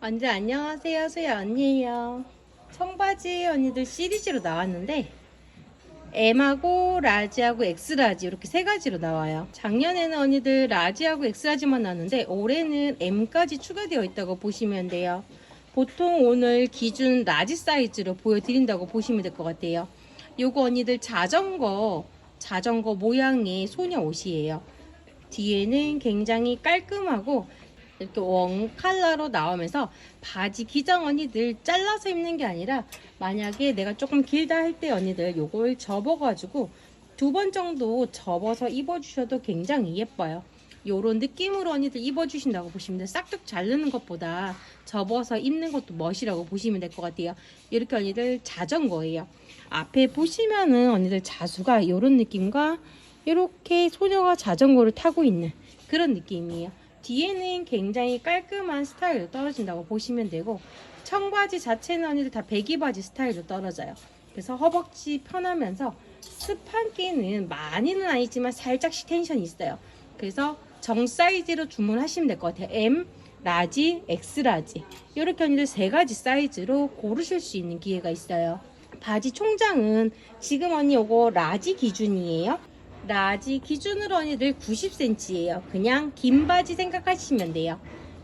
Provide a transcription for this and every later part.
언제 안녕하세요 소야 언니예요. 청바지 언니들 시리즈로 나왔는데 M하고 라지하고 X라지 이렇게 세 가지로 나와요. 작년에는 언니들 라지하고 X라지만 나왔는데 올해는 M까지 추가되어 있다고 보시면 돼요. 보통 오늘 기준 라지 사이즈로 보여드린다고 보시면 될 것 같아요. 요거 언니들 자전거 자전거 모양의 소녀 옷이에요. 뒤에는 굉장히 깔끔하고 이렇게 원 컬러로 나오면서 바지 기장 언니들 잘라서 입는 게 아니라 만약에 내가 조금 길다 할 때 언니들 요걸 접어가지고 두 번 정도 접어서 입어주셔도 굉장히 예뻐요. 요런 느낌으로 언니들 입어주신다고 보시면 돼요. 싹둑 자르는 것보다 접어서 입는 것도 멋이라고 보시면 될 것 같아요. 이렇게 언니들 자전거예요. 앞에 보시면은 언니들 자수가 요런 느낌과 이렇게 소녀가 자전거를 타고 있는 그런 느낌이에요. 뒤에는 굉장히 깔끔한 스타일로 떨어진다고 보시면 되고 청바지 자체는 다 배기바지 스타일로 떨어져요. 그래서 허벅지 편하면서 습한 끼는 많이는 아니지만 살짝씩 텐션이 있어요. 그래서 정 사이즈로 주문하시면 될 것 같아요. M, 라지, X라지 이렇게 언니들 세 가지 사이즈로 고르실 수 있는 기회가 있어요. 바지 총장은 지금 언니 요거 라지 기준이에요. 라지 기준으로 언니들 90cm예요. 그냥 긴 바지 생각하시면 돼요.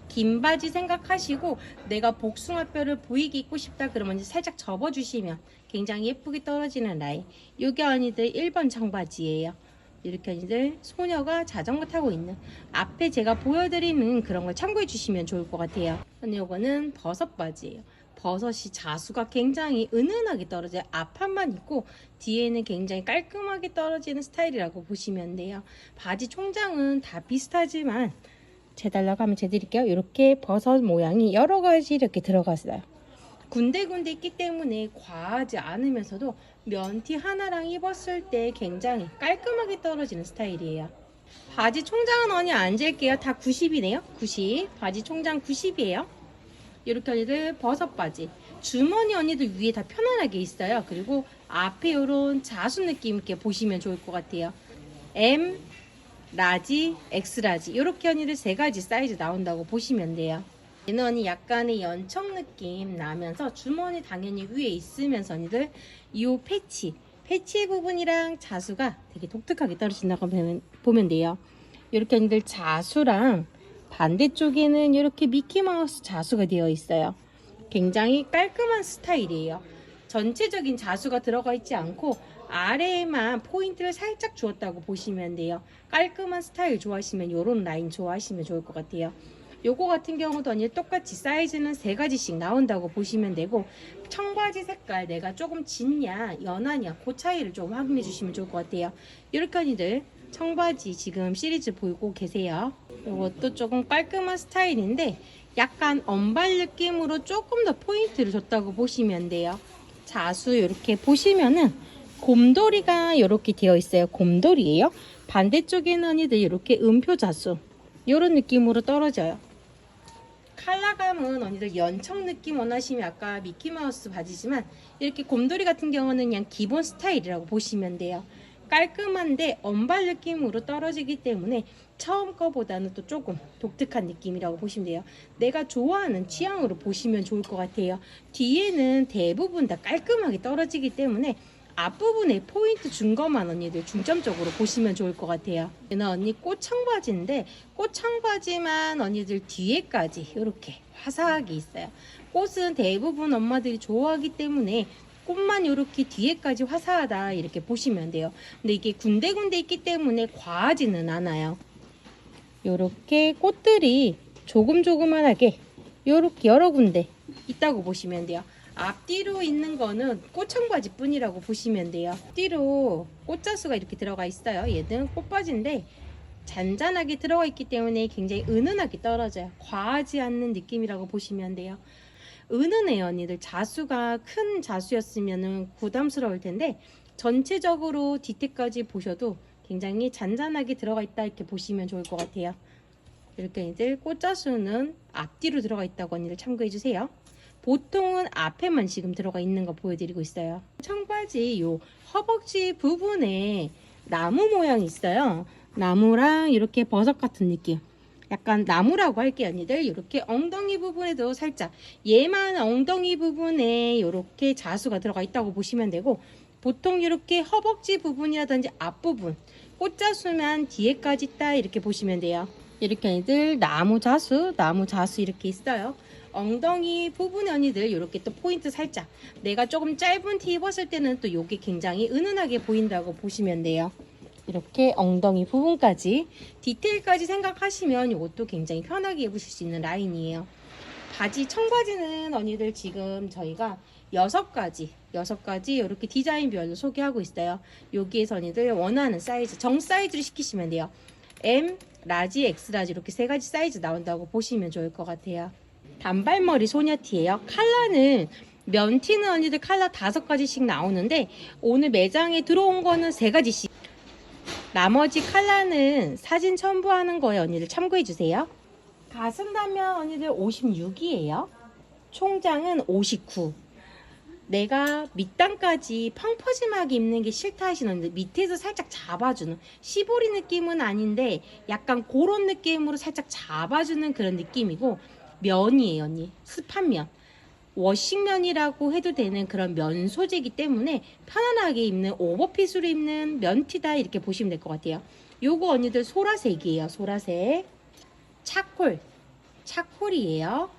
긴 바지 생각하시고 내가 복숭아뼈를 보이게 입고 싶다 그러면 이제 살짝 접어주시면 굉장히 예쁘게 떨어지는 라인. 요게 언니들 1번 청바지예요. 이렇게 언니들 소녀가 자전거 타고 있는 앞에 제가 보여드리는 그런 걸 참고해 주시면 좋을 것 같아요. 근데 요거는 버섯 바지예요. 버섯이 자수가 굉장히 은은하게 떨어져요. 앞판만 있고 뒤에는 굉장히 깔끔하게 떨어지는 스타일이라고 보시면 돼요. 바지 총장은 다 비슷하지만 재달라고 하면 재드릴게요. 이렇게 버섯 모양이 여러 가지 이렇게 들어갔어요. 군데군데 있기 때문에 과하지 않으면서도 면티 하나랑 입었을 때 굉장히 깔끔하게 떨어지는 스타일이에요. 바지 총장은 언니 앉을게요. 다 90이네요. 90. 바지 총장 90이에요. 이렇게 언니들 버섯 바지. 주머니 언니들 위에 다 편안하게 있어요. 그리고 앞에 이런 자수 느낌 있게 보시면 좋을 것 같아요. M 라지 X라지. 이렇게 언니들 세 가지 사이즈 나온다고 보시면 돼요. 얘는 언니 약간의 연청 느낌 나면서 주머니 당연히 위에 있으면서 언니들 이 패치 패치 부분이랑 자수가 되게 독특하게 떨어진다고 보면, 보면 돼요. 이렇게 언니들 자수랑 반대쪽에는 이렇게 미키마우스 자수가 되어 있어요. 굉장히 깔끔한 스타일이에요. 전체적인 자수가 들어가 있지 않고 아래에만 포인트를 살짝 주었다고 보시면 돼요. 깔끔한 스타일 좋아하시면 이런 라인 좋아하시면 좋을 것 같아요. 요거 같은 경우도 언니 똑같이 사이즈는 세 가지씩 나온다고 보시면 되고 청바지 색깔 내가 조금 진냐 연하냐 그 차이를 좀 확인해 주시면 좋을 것 같아요. 이렇게 언니들 청바지 지금 시리즈 보고 계세요. 이것도 조금 깔끔한 스타일인데 약간 언발 느낌으로 조금 더 포인트를 줬다고 보시면 돼요. 자수 이렇게 보시면은 곰돌이가 이렇게 되어 있어요. 곰돌이에요. 반대쪽에는 언니들 이렇게 음표 자수 이런 느낌으로 떨어져요. 컬러감은 언니들 연청 느낌 원하시면 아까 미키마우스 바지지만 이렇게 곰돌이 같은 경우는 그냥 기본 스타일이라고 보시면 돼요. 깔끔한데 언발 느낌으로 떨어지기 때문에 처음 거보다는 또 조금 독특한 느낌이라고 보시면 돼요. 내가 좋아하는 취향으로 보시면 좋을 것 같아요. 뒤에는 대부분 다 깔끔하게 떨어지기 때문에 앞부분에 포인트 준 것만 언니들 중점적으로 보시면 좋을 것 같아요. 얘는 언니 꽃 청바지인데 꽃 청바지만 언니들 뒤에까지 이렇게 화사하게 있어요. 꽃은 대부분 엄마들이 좋아하기 때문에 꽃만 이렇게 뒤에까지 화사하다 이렇게 보시면 돼요. 근데 이게 군데군데 있기 때문에 과하지는 않아요. 이렇게 꽃들이 조금 조그만하게 이렇게 여러 군데 있다고 보시면 돼요. 앞뒤로 있는 거는 꽃청바지 뿐이라고 보시면 돼요. 뒤로 꽃자수가 이렇게 들어가 있어요. 얘는 꽃바지인데 잔잔하게 들어가 있기 때문에 굉장히 은은하게 떨어져요. 과하지 않는 느낌이라고 보시면 돼요. 은은해요 언니들 자수가 큰 자수였으면 부담스러울 텐데 전체적으로 뒤태까지 보셔도 굉장히 잔잔하게 들어가 있다 이렇게 보시면 좋을 것 같아요. 이렇게 언니들 꽃자수는 앞뒤로 들어가 있다고 언니들 참고해 주세요. 보통은 앞에만 지금 들어가 있는 거 보여드리고 있어요. 청바지 요 허벅지 부분에 나무 모양이 있어요. 나무랑 이렇게 버섯 같은 느낌 약간 나무라고 할게요 언니들 이렇게 엉덩이 부분에도 살짝 얘만 엉덩이 부분에 이렇게 자수가 들어가 있다고 보시면 되고 보통 이렇게 허벅지 부분이라든지 앞부분 꽃자수만 뒤에까지 있다 이렇게 보시면 돼요. 이렇게 언니들 나무 자수 나무 자수 이렇게 있어요. 엉덩이 부분 언니들 이렇게 또 포인트 살짝. 내가 조금 짧은 티 입었을 때는 또 이게 굉장히 은은하게 보인다고 보시면 돼요 이렇게 엉덩이 부분까지 디테일까지 생각하시면 이것도 굉장히 편하게 입으실 수 있는 라인이에요. 바지 청바지는 언니들 지금 저희가 여섯 가지 여섯 가지 이렇게 디자인별로 소개하고 있어요. 여기에서 언니들 원하는 사이즈 정 사이즈로 시키시면 돼요. M, 라지, X 라지 이렇게 세 가지 사이즈 나온다고 보시면 좋을 것 같아요. 단발머리 소녀티예요. 컬러는 면티는 언니들 컬러 다섯 가지씩 나오는데 오늘 매장에 들어온 거는 세 가지씩. 나머지 컬러는 사진 첨부하는 거에 언니들 참고해 주세요. 가슴 단면 언니들 56이에요. 총장은 59. 내가 밑단까지 펑퍼짐하게 입는 게 싫다 하시는 언니들 밑에서 살짝 잡아주는 시보리 느낌은 아닌데 약간 그런 느낌으로 살짝 잡아주는 그런 느낌이고 면이에요 언니 습한 면 워싱면이라고 해도 되는 그런 면 소재이기 때문에 편안하게 입는 오버핏으로 입는 면티다 이렇게 보시면 될 것 같아요. 요거 언니들 소라색이에요. 소라색. 차콜. 차콜이에요.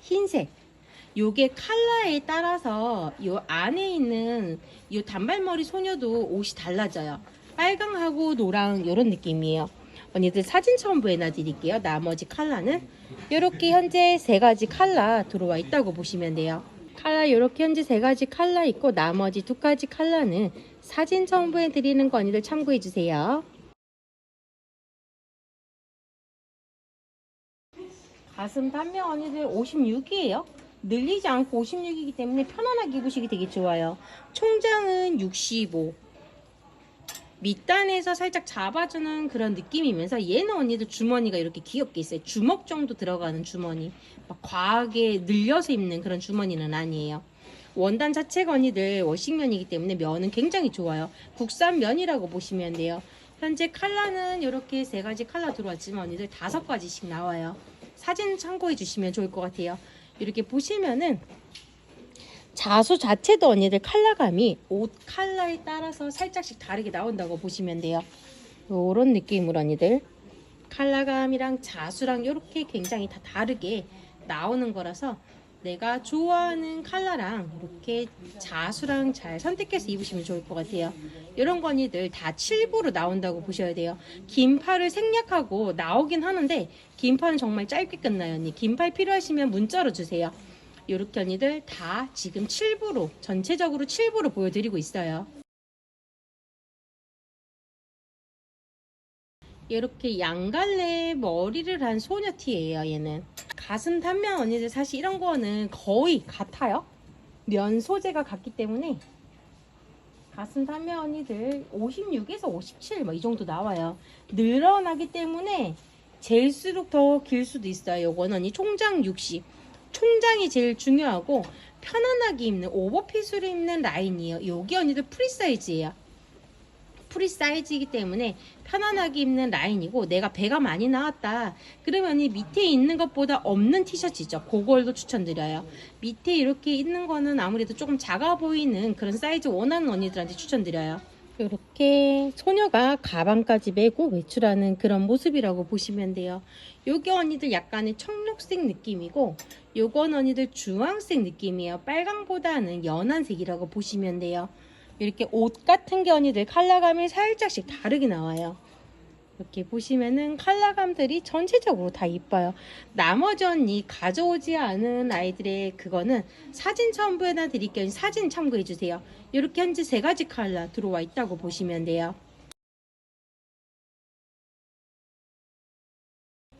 흰색. 요게 컬러에 따라서 요 안에 있는 요 단발머리 소녀도 옷이 달라져요. 빨강하고 노랑 요런 느낌이에요. 언니들 사진 첨부해 놔 드릴게요. 나머지 컬러는 이렇게 현재 세 가지 컬러 들어와 있다고 보시면 돼요. 컬러 이렇게 현재 세 가지 컬러 있고 나머지 두 가지 컬러는 사진 첨부해 드리는 거 언니들 참고해 주세요. 가슴 단면 언니들 56이에요. 늘리지 않고 56이기 때문에 편안하게 입으시기 되게 좋아요. 총장은 65. 밑단에서 살짝 잡아주는 그런 느낌이면서 얘는 언니들 주머니가 이렇게 귀엽게 있어요. 주먹 정도 들어가는 주머니. 막 과하게 늘려서 입는 그런 주머니는 아니에요. 원단 자체가 언니들 워싱면이기 때문에 면은 굉장히 좋아요. 국산 면이라고 보시면 돼요. 현재 컬러는 이렇게 세 가지 컬러 들어왔지만 언니들 다섯 가지씩 나와요. 사진 참고해 주시면 좋을 것 같아요. 이렇게 보시면은 자수 자체도 언니들 컬러감이 옷 컬러에 따라서 살짝씩 다르게 나온다고 보시면 돼요. 요런 느낌으로 언니들 컬러감이랑 자수랑 이렇게 굉장히 다 다르게 나오는 거라서 내가 좋아하는 컬러랑 이렇게 자수랑 잘 선택해서 입으시면 좋을 것 같아요. 이런 거 언니들 다 7부로 나온다고 보셔야 돼요. 긴 팔을 생략하고 나오긴 하는데 긴 팔은 정말 짧게 끝나요 언니. 긴 팔 필요하시면 문자로 주세요. 이렇게 언니들 다 지금 7부로 전체적으로 7부로 보여드리고 있어요. 이렇게 양갈래 머리를 한 소녀티예요 얘는. 가슴 단면 언니들 사실 이런 거는 거의 같아요. 면 소재가 같기 때문에. 가슴 단면 언니들 56에서 57 뭐 이 정도 나와요. 늘어나기 때문에 젤수록 더 길 수도 있어요. 요거는 언니 총장 60 총장이 제일 중요하고 편안하게 입는 오버핏으로 입는 라인이에요. 요게 언니들 프리 사이즈예요. 프리 사이즈이기 때문에 편안하게 입는 라인이고 내가 배가 많이 나왔다. 그러면 이 밑에 있는 것보다 없는 티셔츠죠. 그걸도 추천드려요. 밑에 이렇게 있는 거는 아무래도 조금 작아 보이는 그런 사이즈 원하는 언니들한테 추천드려요 이렇게 소녀가 가방까지 메고 외출하는 그런 모습이라고 보시면 돼요. 요게 언니들 약간의 청록색 느낌이고 요건 언니들 주황색 느낌이에요. 빨강보다는 연한 색이라고 보시면 돼요. 이렇게 옷 같은 게 언니들 컬러감이 살짝씩 다르게 나와요. 이렇게 보시면은 컬러감들이 전체적으로 다 이뻐요. 나머지 언니 가져오지 않은 아이들의 그거는 사진 첨부해놔 드릴게요. 사진 참고해 주세요. 이렇게 현재 세 가지 컬러 들어와 있다고 보시면 돼요.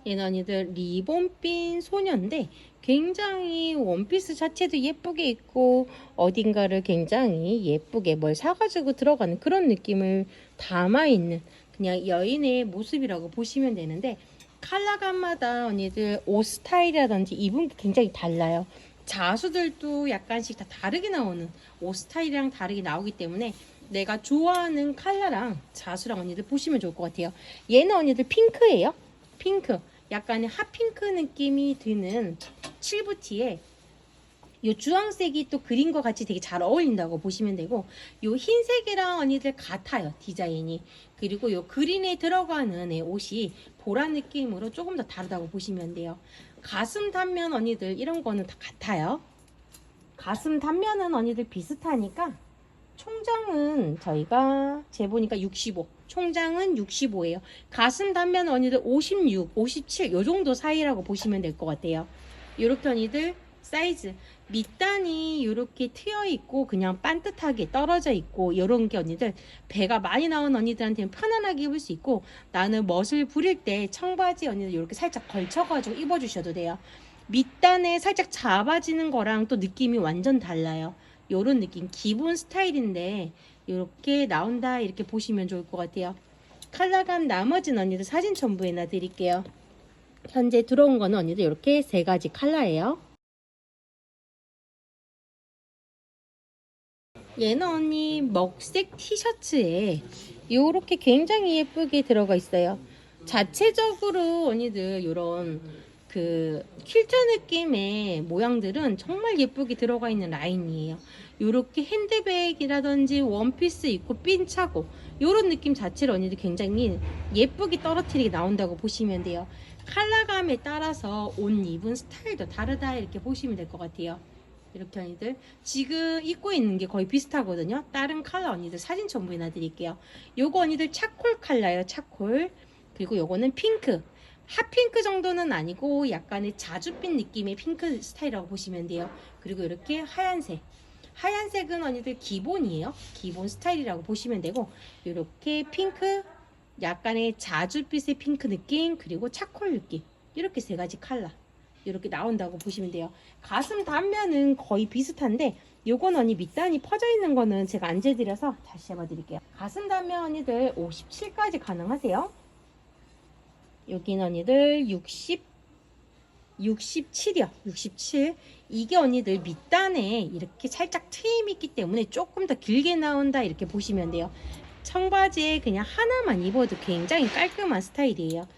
언니들 리본핀 소녀인데 굉장히 원피스 자체도 예쁘게 입고 어딘가를 굉장히 예쁘게 뭘 사가지고 들어가는 그런 느낌을 담아있는 그냥 여인의 모습이라고 보시면 되는데 컬러감마다 언니들 옷 스타일이라든지 입은 게 굉장히 달라요. 자수들도 약간씩 다 다르게 나오는 옷 스타일이랑 다르게 나오기 때문에 내가 좋아하는 컬러랑 자수랑 언니들 보시면 좋을 것 같아요. 얘는 언니들 핑크예요. 핑크 약간의 핫핑크 느낌이 드는 7부티에 요 주황색이 또 그린과 같이 되게 잘 어울린다고 보시면 되고 요 흰색이랑 언니들 같아요 디자인이. 그리고 요 그린에 들어가는 애 옷이 보라 느낌으로 조금 더 다르다고 보시면 돼요. 가슴 단면 언니들 이런 거는 다 같아요. 가슴 단면은 언니들 비슷하니까 총장은 저희가 재보니까 65 총장은 65예요. 가슴 단면 언니들 56 57 요 정도 사이라고 보시면 될 것 같아요. 요렇게 언니들 사이즈 밑단이 이렇게 트여 있고 그냥 반듯하게 떨어져 있고 이런 게 언니들 배가 많이 나온 언니들한테는 편안하게 입을 수 있고 나는 멋을 부릴 때 청바지 언니들 이렇게 살짝 걸쳐가지고 입어주셔도 돼요. 밑단에 살짝 잡아지는 거랑 또 느낌이 완전 달라요. 요런 느낌 기본 스타일인데 이렇게 나온다 이렇게 보시면 좋을 것 같아요. 컬러감 나머지는 언니들 사진 첨부해 놔 드릴게요. 현재 들어온 거는 언니들 이렇게 세 가지 컬러예요. 얘는 언니 먹색 티셔츠에 요렇게 굉장히 예쁘게 들어가 있어요. 자체적으로 언니들 요런 그 킬트 느낌의 모양들은 정말 예쁘게 들어가 있는 라인이에요. 요렇게 핸드백이라든지 원피스 입고 핀 차고 요런 느낌 자체로 언니들 굉장히 예쁘게 떨어뜨리게 나온다고 보시면 돼요. 컬러감에 따라서 옷 입은 스타일도 다르다 이렇게 보시면 될 것 같아요. 이렇게 언니들. 지금 입고 있는 게 거의 비슷하거든요. 다른 컬러 언니들 사진 첨부해 놔드릴게요. 요거 언니들 차콜 컬러예요 차콜. 그리고 요거는 핑크. 핫핑크 정도는 아니고 약간의 자주빛 느낌의 핑크 스타일이라고 보시면 돼요. 그리고 이렇게 하얀색. 하얀색은 언니들 기본이에요. 기본 스타일이라고 보시면 되고 이렇게 핑크 약간의 자주빛의 핑크 느낌 그리고 차콜 느낌. 이렇게 세 가지 컬러 이렇게 나온다고 보시면 돼요. 가슴 단면은 거의 비슷한데 요건 언니 밑단이 퍼져 있는 거는 제가 안 재드려서 다시 해봐드릴게요. 가슴 단면 언니들 57까지 가능하세요. 여긴 언니들 60 67이요. 67. 이게 언니들 밑단에 이렇게 살짝 트임이 있기 때문에 조금 더 길게 나온다 이렇게 보시면 돼요. 청바지에 그냥 하나만 입어도 굉장히 깔끔한 스타일이에요.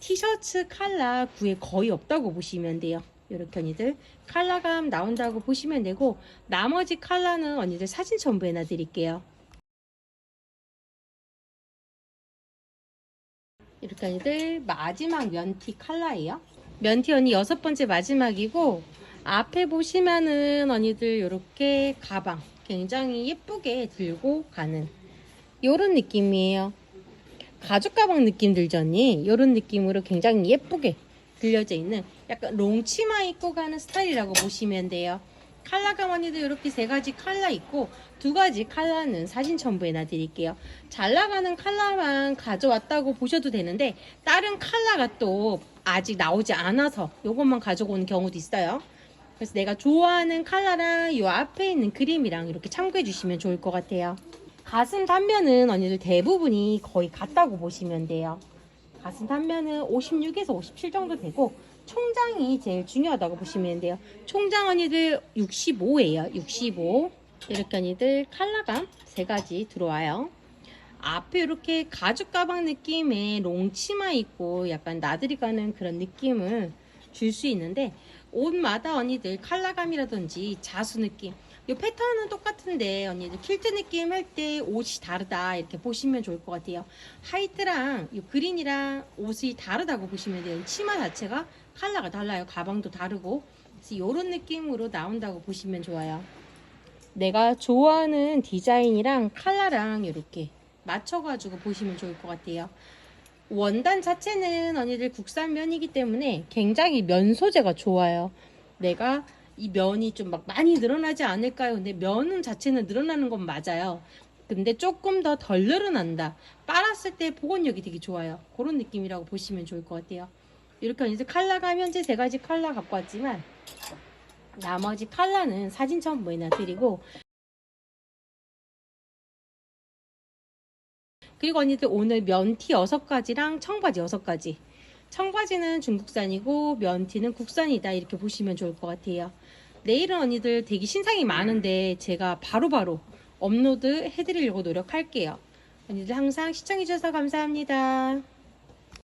티셔츠 칼라 구에 거의 없다고 보시면 돼요. 이렇게 언니들 칼라감 나온다고 보시면 되고 나머지 칼라는 언니들 사진 첨부해 놔드릴게요. 이렇게 언니들 마지막 면티 칼라예요. 면티 언니 여섯 번째 마지막이고 앞에 보시면은 언니들 이렇게 가방 굉장히 예쁘게 들고 가는 이런 느낌이에요. 가죽 가방 느낌 들죠 언니? 이런 느낌으로 굉장히 예쁘게 들려져 있는 약간 롱치마 입고 가는 스타일이라고 보시면 돼요. 칼라감 언니도 이렇게 세 가지 칼라 있고 두 가지 칼라는 사진 첨부해 놔드릴게요. 잘 나가는 칼라만 가져왔다고 보셔도 되는데 다른 칼라가 또 아직 나오지 않아서 이것만 가져오는 경우도 있어요. 그래서 내가 좋아하는 칼라랑 이 앞에 있는 그림이랑 이렇게 참고해 주시면 좋을 것 같아요. 가슴 단면은 언니들 대부분이 거의 같다고 보시면 돼요. 가슴 단면은 56에서 57 정도 되고 총장이 제일 중요하다고 보시면 돼요. 총장 언니들 65예요. 65. 이렇게 언니들 컬러감 세 가지 들어와요. 앞에 이렇게 가죽 가방 느낌의 롱 치마 입고 약간 나들이 가는 그런 느낌을 줄 수 있는데 옷마다 언니들 컬러감이라든지 자수 느낌 이 패턴은 똑같은데 언니들 킬트 느낌 할 때 옷이 다르다 이렇게 보시면 좋을 것 같아요. 하이트랑 이 그린이랑 옷이 다르다고 보시면 돼요. 치마 자체가 컬러가 달라요. 가방도 다르고. 그래서 이런 느낌으로 나온다고 보시면 좋아요. 내가 좋아하는 디자인이랑 컬러랑 이렇게 맞춰가지고 보시면 좋을 것 같아요. 원단 자체는 언니들 국산 면이기 때문에 굉장히 면 소재가 좋아요. 내가 이 면이 좀 막 많이 늘어나지 않을까요? 근데 면은 자체는 늘어나는 건 맞아요. 근데 조금 더 덜 늘어난다. 빨았을 때 보건력이 되게 좋아요. 그런 느낌이라고 보시면 좋을 것 같아요. 이렇게 이제 칼라가 현재 세 가지 칼라 갖고 왔지만 나머지 칼라는 사진 첨부해 놔드리고 그리고 언니들 오늘 면티 6가지랑 청바지 6가지 청바지는 중국산이고 면티는 국산이다 이렇게 보시면 좋을 것 같아요 내일은 언니들 되게 신상이 많은데 제가 바로 바로 업로드 해드리려고 노력할게요. 언니들 항상 시청해주셔서 감사합니다